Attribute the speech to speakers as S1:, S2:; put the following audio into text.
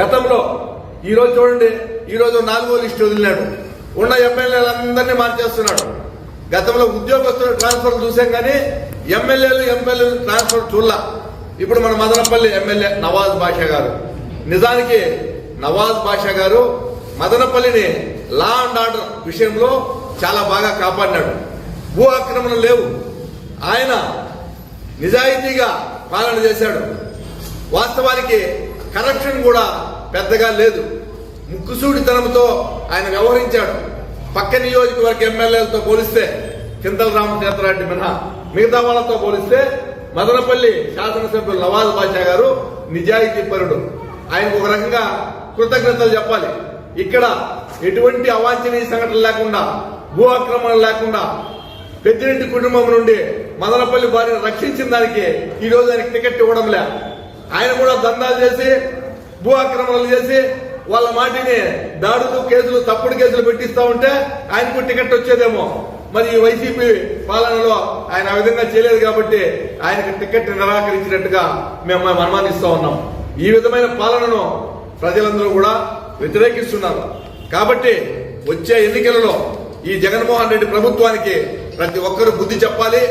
S1: గతంలో ఈరోజు చూడండి ఈరోజు నాలుగో లిస్టు వదిలినాడు. ఉన్న ఎమ్మెల్యేలందరినీ మార్చేస్తున్నాడు. గతంలో ఉద్యోగస్తుల ట్రాన్స్ఫర్ చూసాం కానీ ఎమ్మెల్యేలు ఎమ్మెల్యేలు ట్రాన్స్ఫర్ చూడలా. ఇప్పుడు మన మదనపల్లి ఎమ్మెల్యే నవాజ్ బాషా గారు. నిజానికి నవాజ్ బాషా గారు మదనపల్లిని లా అండ్ ఆర్డర్ విషయంలో చాలా బాగా కాపాడినాడు. భూ ఆక్రమణ లేవు. ఆయన నిజాయితీగా పాలన చేశాడు. వాస్తవానికి కరప్షన్ కూడా పెద్దగా లేదు. ముక్కుసూడితనంతో ఆయన వ్యవహరించాడు. పక్క నియోజకవర్గ ఎమ్మెల్యేలతో పోలిస్తే కిందల రామచంద్రారెడ్డి మినహా. మిగతా వాళ్ళతో పోలిస్తే మదనపల్లి శాసనసభ్యులు నవాజ్ బాషా గారు నిజాయితీ పరుడు. ఆయనకు ఒక రకంగా కృతజ్ఞతలు చెప్పాలి. ఇక్కడ ఎటువంటి అవాంఛనీయ సంఘటనలు లేకుండా భూ ఆక్రమణ లేకుండా పెద్దిరెడ్డి కుటుంబం నుండి మదనపల్లి వారిని రక్షించిన దానికి ఈ రోజు ఆయనకి టికెట్ ఇవ్వడం లే ఆయన కూడా దందాలు చేసి భూ ఆక్రమణలు చేసి వాళ్ళ మాటిని దాడులు కేసులు తప్పుడు కేసులు పెట్టిస్తా ఉంటే ఆయనకు టికెట్ వచ్చేదేమో. మరి ఈ వైసీపీ పాలనలో ఆయన ఆ విధంగా చేయలేదు కాబట్టి ఆయనకు టికెట్ నిరాకరించినట్టుగా మేము అనుమానిస్తా ఉన్నాం. ఈ విధమైన పాలనను ప్రజలందరూ కూడా వ్యతిరేకిస్తున్నారు. కాబట్టి వచ్చే ఎన్నికలలో ఈ జగన్మోహన్ రెడ్డి ప్రభుత్వానికి ప్రతి ఒక్కరూ బుద్ధి చెప్పాలి.